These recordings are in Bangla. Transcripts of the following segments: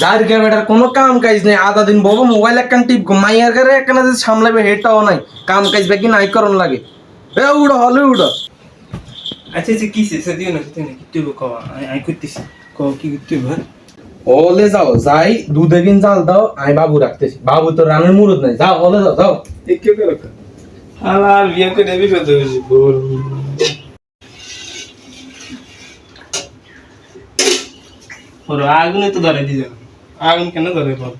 যার গে বেটার কোনো কাম কাজ নেই আধা দিন বব মোবাইল একখান টিপ মাইয়ার গারে একখান যে সামলাবে হেটাও নাই কাম কাজ বাকি নাই করন লাগে। এ উড়ো হলে উড়ো। আচ্ছা আচ্ছা কিসে সে দিও না না কি তুই আই আই করতেছি। কি ভাই ওলে যাও যাই দুধে কিন জাল দাও আমি বাবু রাখতেছি। বাবু তো রানের মুরুদ নাই যাও ওলে যাও যাও। কি হালাল বিয়ে করে নেবি ফেলতে বল। ওরা আগুনে তো ধরে দিয়ে যাবে। আগুন কেন ধরে বল?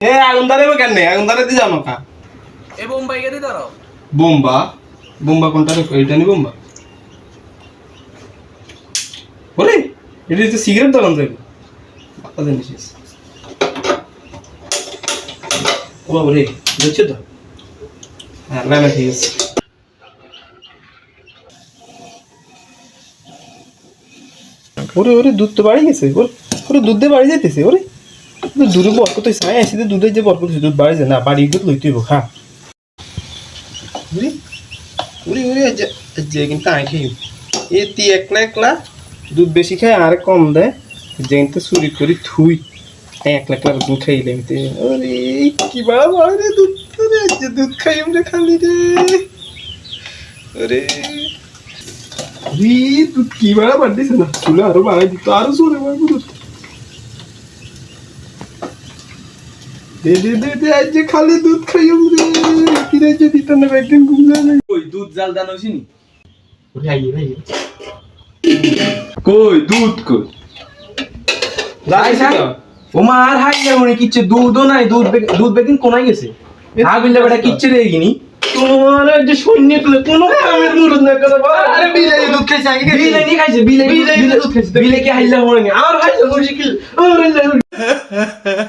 এ আগুন ধরে কেন আগুন ধরে দিয়ে যাও কা এ বোম্বাই গেদি দাঁড়াও বোম্বা? বোম্বা কোনটা রেখো এটা নি বোম্বা? ওরে এটা তো সিগারেট দোকান থেকে বাতা জিনিস ও ওরে দেখছ তো? হ্যাঁ না ঠিক আছে। ওরে ওরে, দুধ তো বাড়ি গেছে। ওরে ওরে, দুধ বাড়ি যাইতেছে, ওরে। দূরে বরকত হয়েছে আয় আসিতে দুধের যে বরকত দুধ বাড়ি যায় না, বাড়ি গিয়ে লইতে হইব হ্যাঁ উরি উরি উরি যে কিন্তু আই খাই এ তি একলা একলা দুধ বেশি খায়, আর কম দেয়। যে কিন্তু চুরি করি থুই, একলা একলা দুধ খাইলে ওরে কি বাড়া বাড়া রে দুধ রে দুধ খাই আমরা খালি রে। ওরে। রি দুধ কি বাড়া বাড়িস না চুলে আরও বাড়াই দিত আরও চলে বাড়বো দুধ দে দে দে দে আজ যে খালি দুধ খাই রে কি রে যে দিত না একদিন ঘুম যায় না দুধ জাল দানো চিনি ওরে আইয়ে আইয়ে কই দুধ কই যাই আর হাই নি কিচ্ছে দুধও নাই দুধ দুধ বেকিন কোনায় গেছে হাবিলে বেটা কিচ্ছে রে গিনি তোমার যে সৈন্য পেলে কোনো কামের মুরুদ না করে আরে বিলাই দুধ খাইছে আগে বিলে নি খাইছে বিলে বিলে বিলে দুধ খাইছে। বিলে কি হাইলা হরে নি আর হাইলা কি? আর